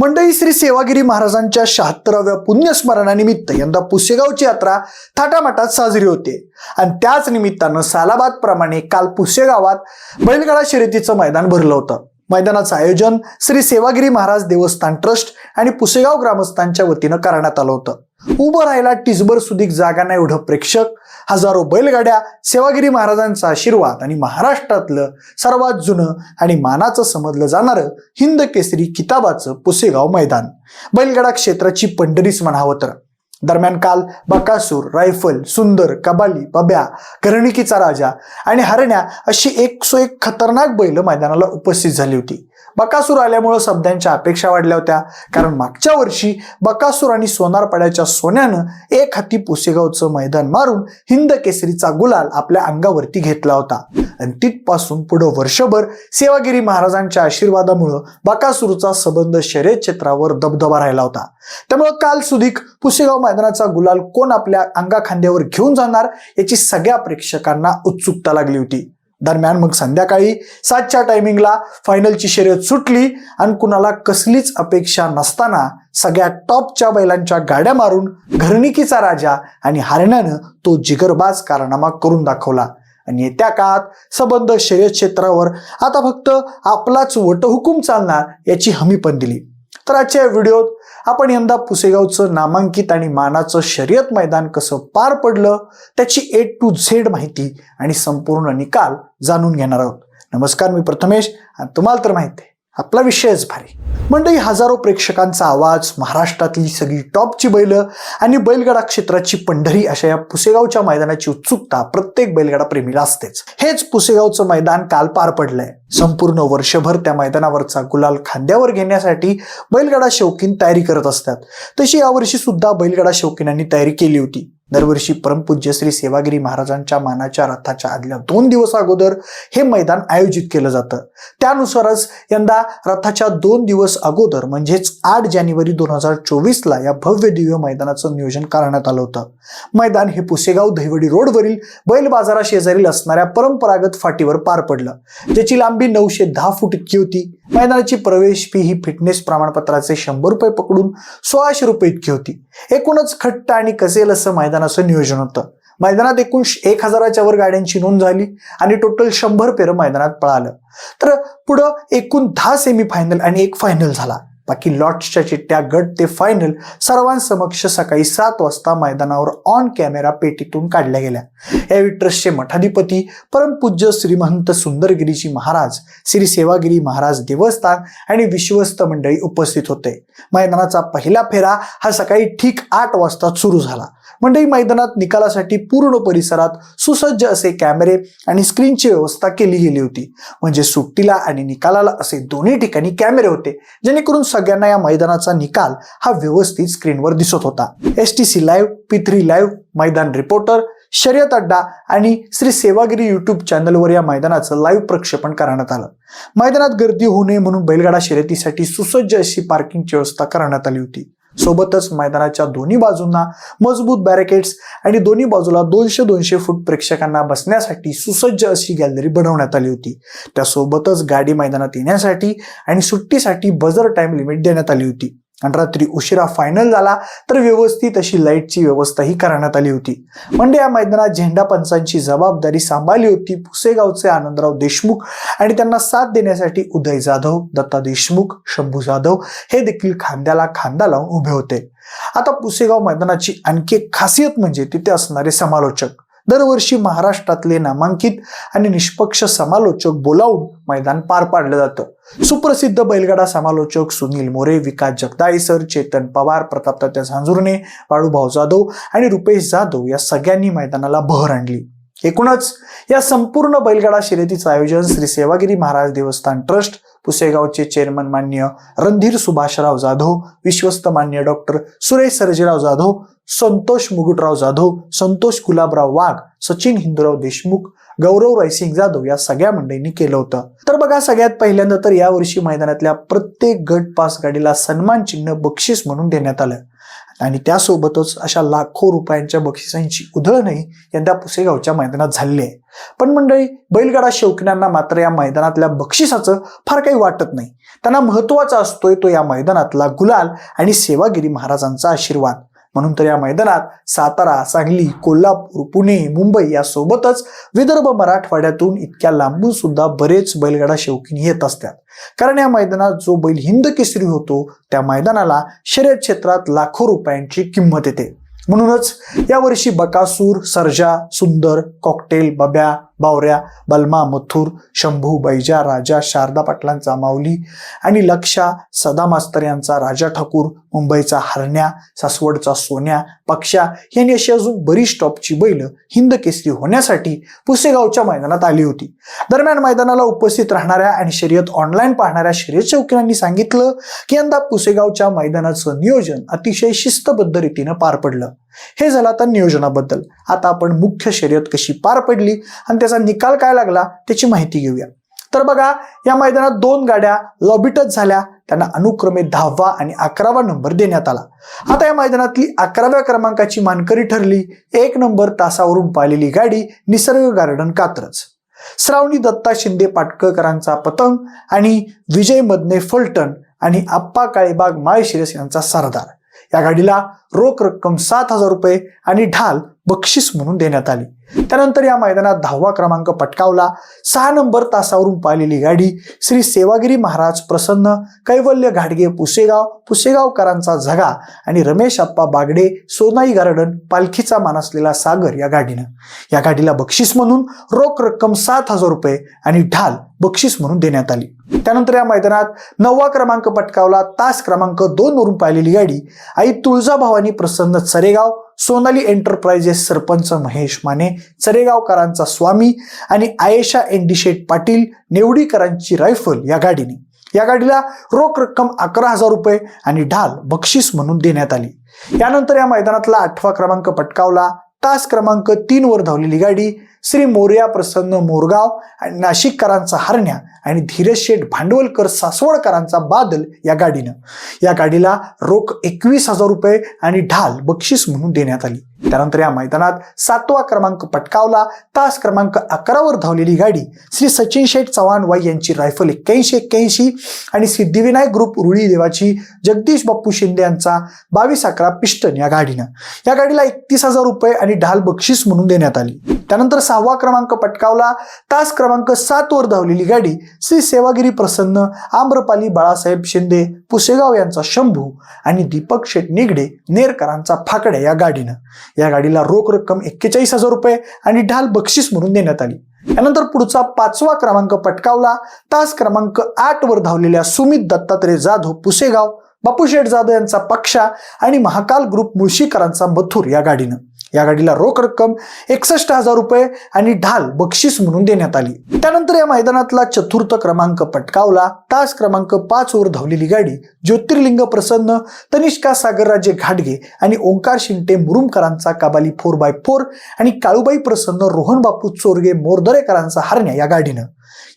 मंडळी श्री सेवागिरी महाराजांच्या शहात्तराव्या पुण्यस्मरणानिमित्त यंदा पुसेगावची यात्रा थाटामाटात साजरी होते. आणि त्याच निमित्तानं सालाबाद प्रमाणे काल पुसेगावात बैलगाडा शर्यतीचं मैदान भरलं होतं. मैदानाचं आयोजन श्री सेवागिरी महाराज देवस्थान ट्रस्ट आणि पुसेगाव ग्रामस्थांच्या वतीनं करण्यात आलं होतं. उभं राहायला टिजबर सुधीक जागा नाही एवढं प्रेक्षक. हजारो बैलगाड्या सेवागिरी महाराजांचा आशीर्वाद आणि महाराष्ट्रातलं सर्वात जुनं आणि मानाचं समजलं जाणारं हिंद केसरी किताबाचं पुसेगाव मैदान. बैलगाडा क्षेत्राची पंढरीच म्हणावं तर. दरम्यान काल बकासूर रायफल सुंदर कबाली बब्या करणिकीचा राजा आणि हरण्या अशी एक सो एक खतरनाक बैल मैदानाला उपस्थित झाली होती. बकासूर आल्यामुळं सभ्यांच्या अपेक्षा वाढल्या होत्या. कारण मागच्या वर्षी बकासूर आणि सोनारपाड्याच्या सोन्यानं एक हाती पुसेगावचं मैदान मारून हिंद केसरीचा गुलाल आपल्या अंगावरती घेतला होता. आणि तिथपासून पुढं वर्षभर सेवागिरी महाराजांच्या आशीर्वादामुळं बकासूरचा संबंध शर्यत क्षेत्रावर दबदबा राहिला होता. त्यामुळं काल सुधीक पुसेगाव मैदानाचा गुलाल कोण आपल्या अंगाखांद्यावर घेऊन जाणार याची सगळ्या प्रेक्षकांना उत्सुकता लागली होती. दरम्यान मग संध्याकाळी सातच्या टायमिंगला फायनलची शर्यत सुटली आणि कुणाला कसलीच अपेक्षा नसताना सगळ्या टॉपच्या बैलांच्या गाड्या मारून घरणिकीचा राजा आणि हरण्यानं तो जिगरबाज कारनामा करून दाखवला. आणि येत्या काळात सबंध शर्यत क्षेत्रावर आता फक्त आपलाच वटहुकूम चालणार याची हमी पण दिली. तर आजच्या व्हिडिओत आपण यंदा पुसेगावचं नामांकित आणि मानाचं शर्यत मैदान कसं पार पडलं त्याची ए टू झेड माहिती आणि संपूर्ण निकाल जाणून घेणार आहोत. नमस्कार मी प्रथमेश आणि तुम्हाला तर माहिती आहे आपला विषयच भारी. मंडळी हजारो प्रेक्षकांचा आवाज महाराष्ट्रातली सगळी टॉपची बैल आणि बैलगाडा क्षेत्राची पंढरी अशा या पुसेगावच्या मैदानाची उत्सुकता प्रत्येक बैलगाडा प्रेमीला असतेच. हेच पुसेगावचं मैदान काल पार पडलंय. संपूर्ण वर्षभर त्या मैदानावरचा गुलाल खांद्यावर घेण्यासाठी बैलगाडा शौकीन तयारी करत असतात. तशी यावर्षी सुद्धा बैलगाडा शौकीनांनी तयारी केली होती. दरवर्षी परमपूज्य श्री सेवागिरी महाराजांच्या मानाच्या रथाच्या आदल्या दोन दिवस अगोदर हे मैदान आयोजित केलं जातं. त्यानुसारच यंदा रथाच्या दोन दिवस अगोदर म्हणजेच आठ जानेवारी दोन हजार चोवीसला या भव्य दिव्य मैदानाचं नियोजन करण्यात आलं होतं. मैदान हे पुसेगाव दहिवडी रोडवरील बैल बाजारा शेजारील असणाऱ्या परंपरागत फाटीवर पार पडलं ज्याची लांबी नऊशे दहा फूट इतकी होती. मैदानाची प्रवेश फी ही फिटनेस प्रमाणपत्राचे शंभर रुपये पकडून सोळाशे रुपये इतकी होती. एकूणच खट्ट आणि कसेल असं मैदानाचं नियोजन होतं. मैदानात एकूण एक हजाराच्या वर गाड्यांची नोंद झाली आणि टोटल शंभर पेरं मैदानात पळालं. तर पुढं एकूण दहा सेमी फायनल आणि एक फायनल झाला. बाकी लॉट्सच्या चिठ्ठ्या गट ते फायनल सर्वांसमक्ष सकाळी सात वाजता मैदानावर ऑन कॅमेरा पेटीतून काढल्या गेल्या. यावेळी ट्रस्टचे मठाधिपती परमपूज्य श्रीमंत सुंदरगिरीजी महाराज श्री सेवागिरी महाराज देवस्थान आणि विश्वस्त मंडळी उपस्थित होते. मैदानाचा पहिला फेरा हा सकाळी ठीक आठ वाजता सुरू झाला. मंडळी मैदानात निकालासाठी पूर्ण परिसरात सुसज्ज असे कॅमेरे आणि स्क्रीनची व्यवस्था केली गेली होती. म्हणजे सुट्टीला आणि निकालाला असे दोन्ही ठिकाणी कॅमेरे होते जेणेकरून सगळ्यांना या मैदानाचा निकाल हा व्यवस्थित स्क्रीनवर दिसत होता. S T C live P three live मैदान रिपोर्टर शर्यत अड्डा आणि श्री सेवागिरी युट्यूब चॅनलवर या मैदानाचं लाईव्ह प्रक्षेपण करण्यात आलं. मैदानात गर्दी होऊ नये म्हणून बैलगाडा शर्यतीसाठी सुसज्ज अशी पार्किंगची व्यवस्था करण्यात आली होती. सोबतच मैदानाच्या दोन्ही बाजूंना मजबूत बॅरिकेड्स आणि दोन्ही बाजूला दोनशे दोनशे फूट प्रेक्षकांना बसण्यासाठी सुसज्ज अशी गॅलरी बनवण्यात आली होती. त्यासोबतच गाडी मैदानात येण्यासाठी आणि सुट्टीसाठी बजर टाइम लिमिट देण्यात आली होती. आणि रात्री उशिरा फायनल झाला तर व्यवस्थित अशी लाईटची व्यवस्थाही करण्यात आली होती. म्हणजे या मैदानात झेंडा पंचांची जबाबदारी सांभाळली होती पुसेगावचे आनंदराव देशमुख आणि त्यांना साथ देण्यासाठी उदय जाधव दत्ता देशमुख शंभू जाधव हे देखील खांद्याला खांदा लावून उभे होते. आता पुसेगाव मैदानाची आणखी एक खासियत म्हणजे तिथे असणारे समालोचक. दरवर्षी महाराष्ट्रातले नामांकित आणि निष्पक्ष समालोचक बोलावून मैदान पार पाडलं जातं. सुप्रसिद्ध बैलगाडा समालोचक सुनील मोरे विकास जगदाळीसर चेतन पवार प्रतापतात्या झांजुर्णे बाळूभाऊ जाधव आणि रुपेश जाधव या सगळ्यांनी मैदानाला बहर आणली. एकूणच या संपूर्ण बैलगाडा शर्यतीचं आयोजन श्री सेवागिरी महाराज देवस्थान ट्रस्ट पुसेगावचे चेअरमन मान्य रणधीर सुभाषराव जाधव विश्वस्त मान्य डॉक्टर सुरेश सरजीराव जाधव संतोष मुकुटराव जाधव संतोष गुलाबराव वाघ सचिन हिंदूराव देशमुख गौरव रायसिंग जाधव या सगळ्या मंडळींनी केलं होतं. तर बघा सगळ्यात पहिल्यांदा तर यावर्षी मैदानातल्या प्रत्येक गट पास गाडीला सन्मान चिन्ह बक्षीस म्हणून देण्यात आलं. आणि त्यासोबतच अशा लाखो रुपयांच्या बक्षिसांची उधळणही यंदा पुसेगावच्या मैदानात झाली आहे. पण मंडळी बैलगाडा शौकीनांना मात्र या मैदानातल्या बक्षिसाचं फार काही वाटत नाही. त्यांना महत्त्वाचा असतोय तो या मैदानातला गुलाल आणि सेवागिरी महाराजांचा आशीर्वाद. म्हणून तर या मैदानात सातारा सांगली कोल्हापूर पुणे मुंबई यासोबतच विदर्भ मराठवाड्यातून इतक्या लांबून सुद्धा बरेच बैलगाडा शौकीन येत असतात. कारण या मैदानात जो बैल हिंद केसरी होतो त्या मैदानाला शर्यत क्षेत्रात लाखो रुपयांची किंमत येते. म्हणूनच यावर्षी बकासूर सर्जा सुंदर कॉकटेल बब्या बावऱ्या बलमा मथुर शंभू बैजा राजा शारदा पाटलांचा माऊली आणि लक्षा सदा मास्तर यांचा राजा ठाकूर मुंबईचा हरण्या सासवडचा सोन्या पक्षा यांनी अशी अजून बरीच टॉपची बैल हिंद केसरी होण्यासाठी पुसेगावच्या मैदानात आली होती. दरम्यान मैदानाला उपस्थित राहणाऱ्या आणि शर्यत ऑनलाईन पाहणाऱ्या शर्यत शौकीनांनी सांगितलं की यंदा पुसेगावच्या मैदानाचं नियोजन अतिशय शिस्तबद्ध रीतीनं पार पडलं. हे झालं आता नियोजनाबद्दल. आता आपण मुख्य शर्यत कशी पार पडली आणि त्याचा निकाल काय लागला त्याची माहिती घेऊया. तर बघा या मैदानात दोन गाड्या लॉबिटच झाल्या. त्यांना अनुक्रमे दहावा आणि अकरावा नंबर देण्यात आला. आता या मैदानातली अकराव्या क्रमांकाची मानकरी ठरली. एक नंबर तासावरून पाहिलेली गाडी निसर्ग गार्डन कात्रज. श्रावणी दत्ता शिंदे पाटकळकरांचा पतंग आणि विजय मदने फलटण आणि आप्पा काळेबाग माळशिरस यांचा सरदार. या गाडीला रोख रक्कम सात हजार रुपये आणि ढाल बक्षीस म्हणून देण्यात आली. त्यानंतर या मैदानात दहावा क्रमांक पटकावला. सहा नंबर तासावरून पाहिलेली गाडी श्री सेवागिरी महाराज प्रसन्न कैवल्य घाडगे पुसेगाव पुसेगावकरांचा झगा आणि रमेश अप्पा बागडे सोनाई गार्डन पालखीचा मान असलेला सागर या गाडीनं. या गाडीला बक्षीस म्हणून रोख रक्कम सात हजार रुपये आणि ढाल बक्षीस म्हणून देण्यात आली. त्यानंतर या मैदानात नववा क्रमांक पटकावला. तास क्रमांक दोन वरून पाहिलेली गाडी आई तुळजाभवानी प्रसन्न चरेगाव सोनाली एंटरप्राइजेस सरपंच महेश माने चरेगावकरांचा स्वामी आणि आयेशा एंडिशेट पाटील नेवडीकरांची रायफल या गाडीने. या गाडीला रोख रक्कम अकरा हजार रुपये आणि ढाल बक्षीस म्हणून देण्यात आली. यानंतर या मैदानातला आठवा क्रमांक पटकावला. तास क्रमांक तीन वर धावलेली गाडी श्री मोर्या प्रसन्न मोरगाव आणि नाशिककरांचा हरण्या आणि धीरज शेठ भांडवलकर सासवडकरांचा बादल या गाडीनं. या गाडीला रोख एकवीस हजार रुपये आणि ढाल बक्षीस म्हणून देण्यात आली. त्यानंतर या मैदानात सातवा क्रमांक पटकावला. तास क्रमांक अकरावर धावलेली गाडी श्री सचिन शेठ चव्हाण वाई यांची रायफल एक्क्याऐंशी एक्क्याऐंशी आणि सिद्धिविनायक ग्रुप रुळी देवाची जगदीश बाप्पू शिंदे यांचा बावीस अकरा पिस्टन या गाडीनं. या गाडीला एकतीस हजार रुपये आणि ढाल बक्षीस म्हणून देण्यात आली. त्यानंतर सहावा क्रमांक पटकावला. तास क्रमांक सातवर धावलेली गाडी श्री सेवागिरी प्रसन्न आम्रपाली बाळासाहेब शिंदे पुसेगाव यांचा शंभू आणि दीपक शेठ निगडे नेरकरांचा फाकडे या गाडीनं. या गाडीला रोख रक्कम एक्केचाळीस हजार रुपये आणि ढाल बक्षीस म्हणून देण्यात आली. यानंतर पुढचा पाचवा क्रमांक पटकावला. तास क्रमांक आठ वर धावलेल्या सुमित दत्तात्रय जाधव पुसेगाव बापूशेठ जाधव यांचा पक्षा आणि महाकाल ग्रुप मुळशीकरांचा मथुर या गाडीनं. या गाडीला रोख रक्कम एकसष्ट हजार रुपये आणि ढाल बक्षीस म्हणून देण्यात आली. त्यानंतर या मैदानातला चतुर्थ क्रमांक पटकावला. तास क्रमांक पाच वर धावलेली गाडी ज्योतिर्लिंग प्रसन्न तनिष्का सागरराजे घाटगे आणि ओंकार शिंटे मुरुमकरांचा काबाली फोर बाय फोर आणि काळूबाई प्रसन्न रोहन बापू चोरगे मोरदरेकरांचा हरण्या या गाडीनं.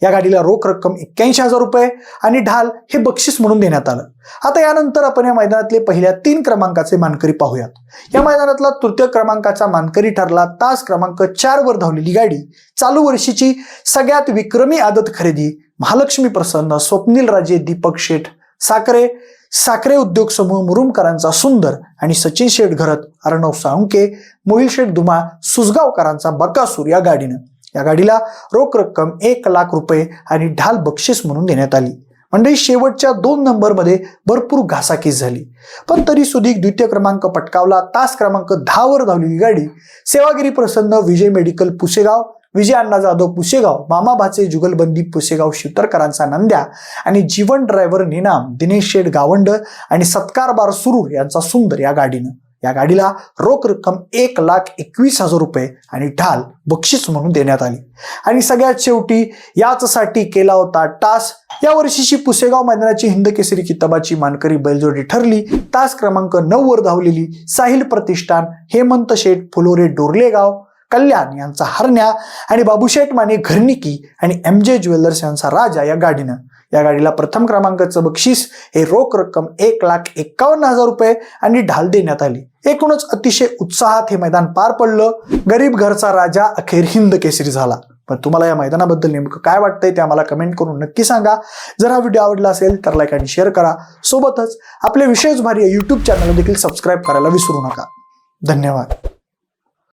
या गाडीला रोख रक्कम एक्क्याऐंशी हजार रुपये आणि ढाल हे बक्षीस म्हणून देण्यात आलं. आता यानंतर आपण या मैदानातले पहिल्या तीन क्रमांकाचे मानकरी पाहूयात. या मैदानातला तृतीय क्रमांकाचा मानकरी ठरला. तास क्रमांक चार वर धावलेली गाडी चालू वर्षीची सगळ्यात विक्रमी आदत खरेदी महालक्ष्मी प्रसन्न स्वप्नील राजे दीपक शेठ साखरे साखरे उद्योग समूह मुरुमकरांचा सुंदर आणि सचिन शेठ घरत अर्णव साळुंके मोहिल शेठ दुमा सुसगावकरांचा बकासूर या गाडीनं. या गाडीला रोख रक्कम एक लाख रुपये आणि ढाल बक्षीस म्हणून देण्यात आली. म्हणजे शेवटच्या दोन नंबरमध्ये भरपूर घासाकीस झाली. पण तरी सुधीक द्वितीय क्रमांक पटकावला. तास क्रमांक दहा वर धावलेली गाडी सेवागिरी प्रसन्न विजय मेडिकल पुसेगाव विजय अण्णा जाधव पुसेगाव मामा भाचे जुगलबंदी पुसेगाव शिवतरकरांचा नंद्या आणि जीवन ड्रायव्हर निनाम दिनेश शेठ गावंड आणि सत्कार बार सुरूर यांचा सुंदर या गाडीनं. या गाडीला रोख रक्कम एक लाख एकवीस हजार रुपये आणि ढाल बक्षीस म्हणून देण्यात आली. आणि सगळ्यात शेवटी याचसाठी केला होता टास या वर्षीची पुसेगाव मैदानाची हिंद केसरी किताबाची मानकरी बैलजोडी ठरली. तास क्रमांक नऊ वर धावलेली साहिल प्रतिष्ठान हेमंत शेठ फुलोरे डोरलेगाव कल्याण यांचा हरण्या आणि बाबूशेठ माने घरनिकी आणि एम जे ज्वेलर्स यांचा राजा या गाडीनं. या गाडीला प्रथम क्रमांकाचं बक्षीस हे रोख रक्कम एक लाख एक्कावन्न हजार रुपये आणि ढाल देण्यात आली. एकूणच अतिशय उत्साहात हे मैदान पार पडलं. गरीब घरचा राजा अखेर हिंद केसरी झाला. पण तुम्हाला या मैदानाबद्दल नेमकं काय वाटतंय ते आम्हाला कमेंट करून नक्की सांगा. जर हा व्हिडिओ आवडला असेल तर लाईक आणि शेअर करा. सोबतच आपले विशेष भारी यूट्यूब चॅनल देखील सबस्क्राईब करायला विसरू नका. धन्यवाद.